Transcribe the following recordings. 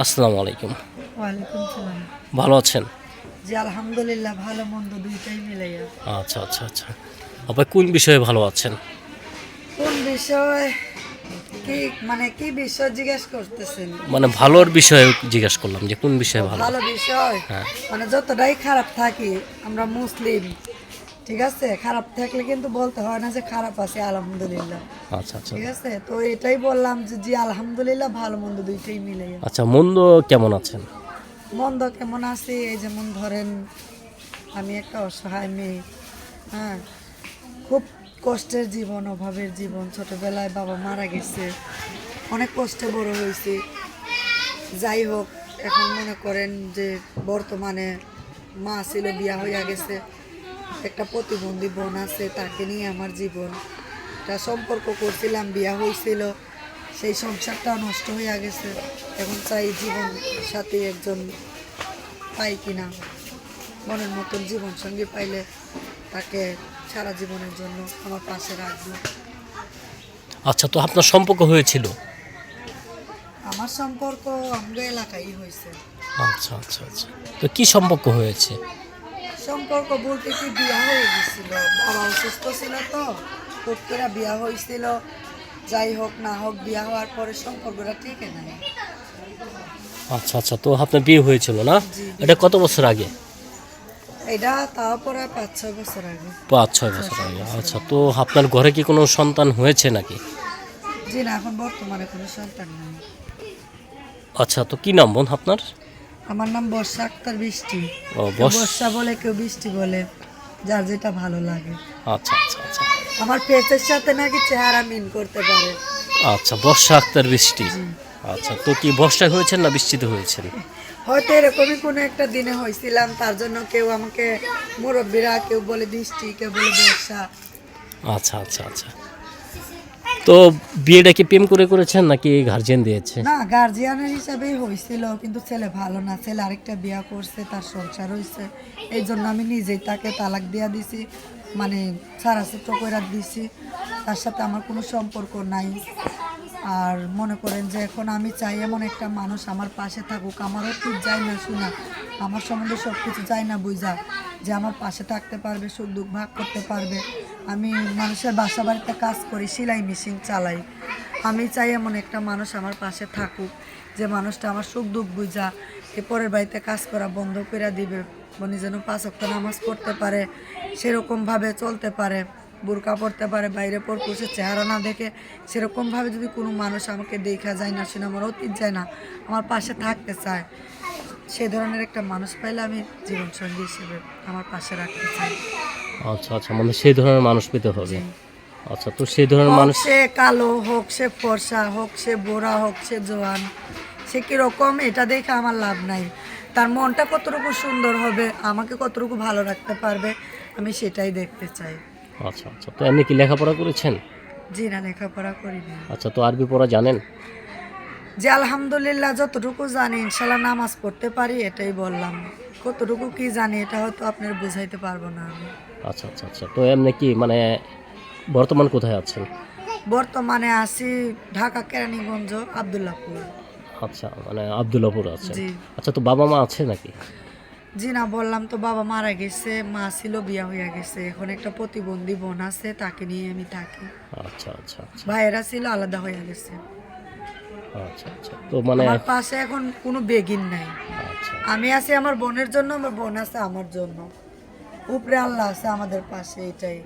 আসসালামু আলাইকুম। ওয়ালাইকুম সালাম। ভালো আছেন? জি আলহামদুলিল্লাহ ভালো মন্দ দুইটাই মিলাইয়া। আচ্ছা আচ্ছা আচ্ছা। আপনি কোন বিষয়ে ভালো আছেন? কোন বিষয়? কি মানে কি বিষয় জিজ্ঞেস করতেছেন? মানে ভালোর বিষয়ে জিজ্ঞেস করলাম যে কোন বিষয়ে ভালো? ভালো বিষয়? হ্যাঁ। মানে যতটাই খারাপ থাকি আমরা মুসলিম ঠিক আছে? খারাপ থাকলে কিন্তু বলতে হয় না যে খারাপ আছে আলহামদুলিল্লাহ। আচ্ছা আচ্ছা। ঠিক আছে? তো এটাই বললাম যে জি আলহামদুলিল্লাহ ভালো মন্দ দুইটাই মিলাইয়া আচ্ছা মন্দ কেমন আছেন? মন্দ কেমন আছে? এই যেমন ধরেন আমি একটা অসহায় মেয়ে হ্যাঁ? খুব কষ্টের জীবন অভাবের জীবন। ছোটবেলায় বাবা মারা গেছে। অনেক কষ্টে বড় হয়েছে। যাই হোক এখন মনে করেন যে বর্তমানে মা ছিল বিয়া হইয়া গেছে। একটা প্রতিবন্ধী বোন আছে তাকে নিয়ে আমার জীবন একটা সম্পর্ক করছিলাম বিয়া হয়েছিল সেই সংসারটা নষ্ট হয়ে গেছে। এখন চাই জীবন সাথে একজন পাই কিনা মনের মতন জীবন সঙ্গী পাইলে তাকে সারা জীবনের জন্য আমার পাশে রাখব। আচ্ছা তো আপনার সম্পর্ক হয়েছিল? আমার সম্পর্ক আমরা এলাকায় হয়েছে। আচ্ছা আচ্ছা আচ্ছা। তো কি সম্পর্ক হয়েছে? সম্পর্ক বলতে কি বিয়া হয়ে গেছিল। বাবা অসুস্থ ছিল তো করে বিয়া হয়েছিল যাই হোক না হোক বিয়া হওয়ার পরে সম্পর্কটা ঠিক নাই। আচ্ছা আচ্ছা তো আপনার বিয়ে হয়েছিল না? এটা কত বছর আগে? এটা তারপরে পাঁচ ছয় বছর আগে। পাঁচ ছয় বছর আগে। আচ্ছা তো আপনার ঘরে কি কোনো সন্তান হয়েছে নাকি? জি না এখন বর্তমানে কোনো সন্তান নেই। আচ্ছা তো কি নাম বোন আপনার? আমার নাম বর্ষা আক্তার বৃষ্টি। ও বর্ষা বলে কেউ বৃষ্টি বলে যার যেটা ভালো লাগে। আচ্ছা আচ্ছা আচ্ছা। আমার ফেসের সাথে নাকি চেহারা মিন করতে পারে। আচ্ছা বর্ষা আক্তার বৃষ্টি। আচ্ছা তো কি বর্ষা হয়েছেন না বৃষ্টিতে হয়েছেন? হয়তো এরকমই কোনো একটা দিনে হয়েছিলাম তার জন্য কেউ আমাকে মুরব্বীরা কেউ বলে বৃষ্টি কেউ বলে বর্ষা। আচ্ছা আচ্ছা আচ্ছা। তো বিয়েটা কি প্রেম করে করেছেন নাকি গার্জিয়ান দিয়েছে? না গার্জিয়ানের হিসাবেই হয়েছিল, কিন্তু ছেলে ভালো না, ছেলে আরেকটা বিয়া করছে, তার সংসার হয়েছে। এই জন্য আমি নিজেই তাকে তালাক দিয়া দিছি মানে সারা চিত্র করে দিছি। তার সাথে আমার কোনো সম্পর্ক নাই। আর মনে করেন যে এখন আমি চাই এমন একটা মানুষ আমার পাশে থাকুক, আমারও ঠিক যায় না শোনা, আমার সম্বন্ধে সব কিছু যায় না বুঝা, যে আমার পাশে থাকতে পারবে, সুখ দুঃখ ভাগ করতে পারবে। আমি মানুষের বাসা বাড়িতে কাজ করি, সেলাই মেশিন চালাই। আমি চাই এমন একটা মানুষ আমার পাশে থাকুক, যে মানুষটা আমার সুখ দুঃখ বুঝা, এ পরের বাড়িতে কাজ করা বন্ধ করে দিবে উনি যেন পাঁচ অক্ট নামাজ পড়তে পারে, সেরকমভাবে চলতে পারে, বোরকা পড়তে পারে, বাইরে পরপুষের চেহারা না দেখে, সেরকমভাবে যদি কোনো মানুষ আমাকে দেখা যায় না শুনে আমার অতীত যায় না, আমার পাশে থাকতে চায়। সেই ধরনের একটা মানুষ পাইলে আমি জীবনসঙ্গী হিসেবে আমার পাশে রাখতে চাই। আচ্ছা আচ্ছা মানে সেই ধরনের মানুষ পেতে হবে। আচ্ছা তো সেই ধরনের মানুষ সে কালো হোক সে ফর্সা হোক সে বোরা হোক সে জোয়ান সে কীরকম এটা দেখে আমার লাভ নাই। তার মনটা কতটুকু সুন্দর হবে আমাকে কতটুকু ভালো রাখতে পারবে আমি সেটাই দেখতে চাই। আচ্ছা আচ্ছা তো এমনি কি লেখাপড়া করেছেন? জি না লেখাপড়া করিনি। আচ্ছা তো আরবি পড়া জানেন? যে আলহামদুলিল্লাহ যতটুকু জানি ইনশাল্লাহ নামাজ পড়তে পারি এটাই বললাম। কতটুকু কি জানি এটা হয়তো আপনার বুঝাইতে পারব না আমি। আচ্ছা আচ্ছা আচ্ছা। তো এমনি কি মানে বর্তমান কোথায় আছেন? বর্তমানে আছি ঢাকা কেরানীগঞ্জ আবদুল্লাপুর। আচ্ছা মানে আবদুল্লাপুর আছেন। জি। আচ্ছা তো বাবা মা আছে নাকি? জি না বললাম তো বাবা মারা গেছে মা ছিল বিয়া হইয়া গেছে। এখন একটা প্রতিবন্ধী বোন আছে তাকে নিয়ে আমি থাকি। আচ্ছা আচ্ছা আচ্ছা। ভাইয়েরা ছিল আলাদা হইয়া গেছে। আচ্ছা আচ্ছা। তো মানে আমার পাশে এখন কোনো বেগিন নাই। আমি আছি আমার বোনের জন্য আমার বোন আছে আমার জন্য। উপরে আল্লাহ আছে আমাদের পাশে এটাই।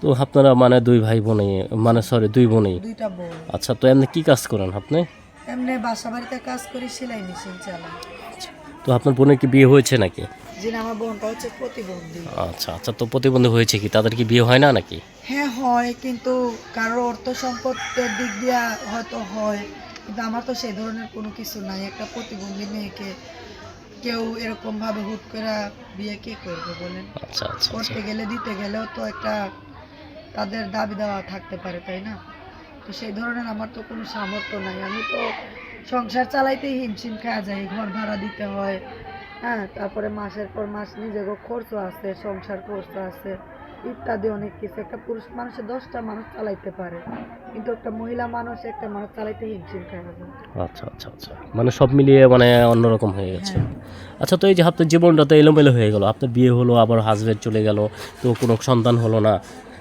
তো আপনারা মানে দুই ভাই বোনে মানে সরি দুই বোনেই দুইটা বোন। আচ্ছা তো এমনি কি কাজ করেন আপনি? এমনি বাসা বাড়িতে কাজ করি সেলাই মেশিন চালাই। তো আপনার বোনের কি বিয়ে হয়েছে নাকি? যে আমার বোনটা হচ্ছে প্রতিবন্ধী। আচ্ছা আচ্ছা তো প্রতিবন্ধী হয়েছে কি? তাদের কি বিয়ে হয় না নাকি? হ্যাঁ হয় কিন্তু কারোর অর্থ সম্পদের দিক দিয়ে হয়তো হয়। কিন্তু আমার তো সেই ধরনের কোনো কিছু নাই। একটা প্রতিবন্ধী মেয়েকে কেউ এরকম ভাবে হুট করে বিয়ে কে করবে বলেন? আচ্ছা আচ্ছা আচ্ছা। করতে গেলে দিতে গেলেও তো একটা তাদের দাবি দেওয়া থাকতে পারে তাই না? তো সেই ধরনের আমার তো কোনো সামর্থ্য নাই। আমি তো সংসার চালাইতেই হিমশিম খাওয়া যায় ঘর ভাড়া দিতে হয় হ্যাঁ তারপরে মাসের পর মাস নিজেরও খরচ আছে সংসার খরচ আছে ইত্যাদি অনেক কিছু। একটা পুরুষ মানুষের দশটা মানুষ চালাইতে পারে কিন্তু একটা মহিলা মানুষ একটা মানুষ চালাইতে হিমশিম খায় আচ্ছা আচ্ছা আচ্ছা। মানে সব মিলিয়ে মানে অন্যরকম হয়ে গেছে। হ্যাঁ। আচ্ছা তো এই যে আপনার জীবনটা তো এলোমেলো হয়ে গেল। আপনার বিয়ে হলো আবার হাজবেন্ড চলে গেল তো কোনো সন্তান হলো না।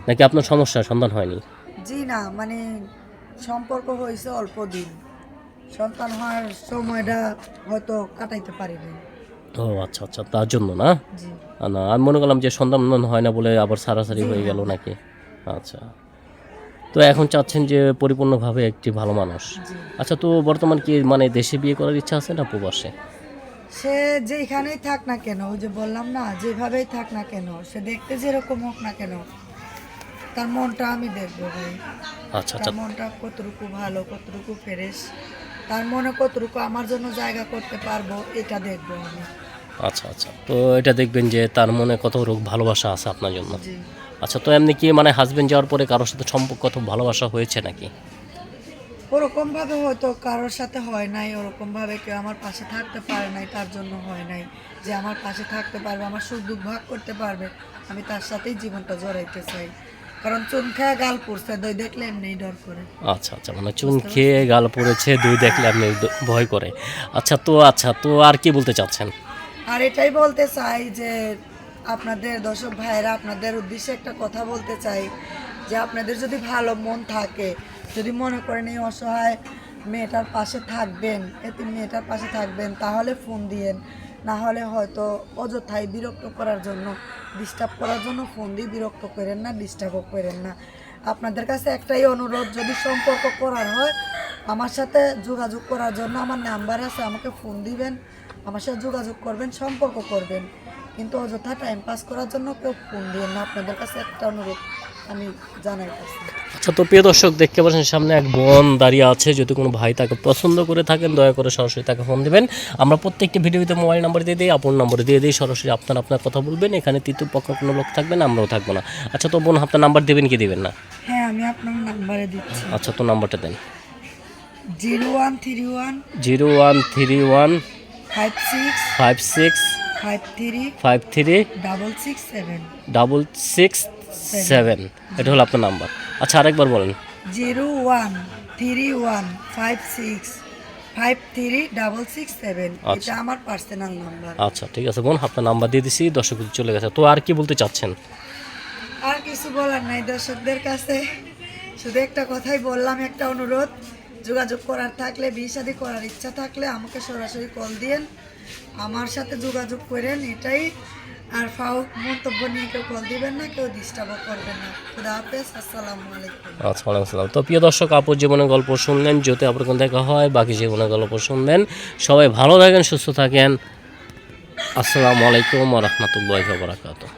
নাকি আপনার সমস্যা সন্তান হয়নি? জি না মানে সম্পর্ক হয়েছে অল্প দিন। সন্তান হওয়ার সময়টা হয়তো কাটাইতে পারিনি। ও আচ্ছা আচ্ছা তার জন্য না? না আমি মনে করলাম যে সন্তান হয় না বলে আবার সারাসারি হয়ে গেল নাকি? আচ্ছা। তো এখন চাচ্ছেন যে পরিপূর্ণভাবে একটি ভালো মানুষ। আচ্ছা তো বর্তমান কি মানে দেশে বিয়ে করার ইচ্ছা আছে না প্রবাসে? সে যেখানেই থাক না কেন ওই যে বললাম না যেভাবেই থাক না কেন সে দেখতে যেরকম হোক না কেন তার মনটা আমি দেখব ভাই। আচ্ছা আচ্ছা। মনটা কতটুকু ভালো কতটুকু ফ্রেশ তার মনে কতটুকু আমার জন্য জায়গা করতে পারব এটা দেখব আমি। আচ্ছা আচ্ছা। তো এটা দেখবেন যে তার মনে কত রোগ ভালোবাসা আছে আপনার জন্য। আচ্ছা তো এমনি কি মানে হাজবেন্ড যাওয়ার পরে কারোর সাথে সম্পর্ক কত ভালোবাসা হয়েছে নাকি? ওরকম ভাবে হয়তো কারোর সাথে হয় নাই ওরকম ভাবে কেউ আমার পাশে থাকতে পারে নাই তার জন্য হয় নাই। যে আমার পাশে থাকতে পারবে আমার সুখ দুঃখ ভাগ করতে পারবে আমি তার সাথেই জীবনটা জড়াইতে চাই। কারণ চুন খায় গাল পড়ছে দই দেখলে এমনি ডর করে। আচ্ছা আচ্ছা মানে চুন খেয়ে গাল পড়েছে দুই দেখলে আপনি ভয় করে। আচ্ছা তো আচ্ছা তো আর কি বলতে চাচ্ছেন? আর এটাই বলতে চাই যে আপনাদের দর্শক ভাইয়েরা আপনাদের উদ্দেশ্যে একটা কথা বলতে চাই যে আপনাদের যদি ভালো মন থাকে যদি মনে করেন এই অসহায় মেয়েটার পাশে থাকবেন এতে মেয়েটার পাশে থাকবেন তাহলে ফোন দিয়েন। না হলে হয়তো অযথায় বিরক্ত করার জন্য ডিস্টার্ব করার জন্য ফোন দিয়ে বিরক্ত করেন না ডিস্টার্বও করেন না। আপনাদের কাছে একটাই অনুরোধ, যদি সম্পর্ক করার হয়, আমার সাথে যোগাযোগ করার জন্য আমার নাম্বার আছে, আমাকে ফোন দিবেন, আমার সাথে যোগাযোগ করবেন, সম্পর্ক করবেন। কিন্তু অযথা টাইম পাস করার জন্য কেউ ফোন দিবেন না। আপনাদের কাছে একটা অনুরোধ। আমি আচ্ছা তো প্রিয় দর্শক দেখতে পাচ্ছেন সামনে এক বোন দাঁড়িয়ে আছে। যদি কোনো ভাই তাকে পছন্দ করে থাকেন দয়া করে সরাসরি তাকে ফোন দেবেন। আমরা প্রত্যেকটি ভিডিওতে মোবাইল নাম্বার দিয়ে দিই আপন নম্বর দিয়ে দিই। সরাসরি আপনার আপনার কথা বলবেন। এখানে তৃতীয় পক্ষ কোনো লোক থাকবে না আমরাও থাকব না। আচ্ছা তো বোন আপনার নাম্বার দেবেন কি দেবেন না? হ্যাঁ আমি আপনার নাম্বারে দিচ্ছি। আচ্ছা তো নাম্বারটা দেন। Zero one three one zero one three one five six five six five three five three double six seven. Double six seven. এটা হলো আপনার নাম্বার। আচ্ছা আরেকবার বলেন। Zero one three one five six five three double six seven. আচ্ছা। এটা আমার personal number. আচ্ছা ঠিক আছে। বোন আপনার নাম্বার দিয়ে দিছি দর্শক চলে গেছে। তো আর কি বলতে চাচ্ছেন? আর কিছু বলার নাই দর্শকদের কাছে। শুধু একটা কথাই বললাম একটা অনুরোধ। যোগাযোগ করার থাকলে বিয়ে শাদী করার ইচ্ছা থাকলে আমাকে সরাসরি কল দিয়েন। আমার সাথে যোগাযোগ করেন এটাই আর ফাউ মন্তব্য নিয়ে কেউ কল দিবেন না, কেউ ডিস্টার্বও করবেন না। খুদা হাফেজ, আসসালামু আলাইকুম। আচ্ছা আসসালাম। তো প্রিয় দর্শক আপুর জীবনের গল্প শুনলেন যদি আপনার কোনো দেখা হয়, বাকি জীবনের গল্প শুনবেন। সবাই ভালো থাকেন, সুস্থ থাকেন। আসসালামু আলাইকুম রহমতুল্লাহ বারাকাতুহ।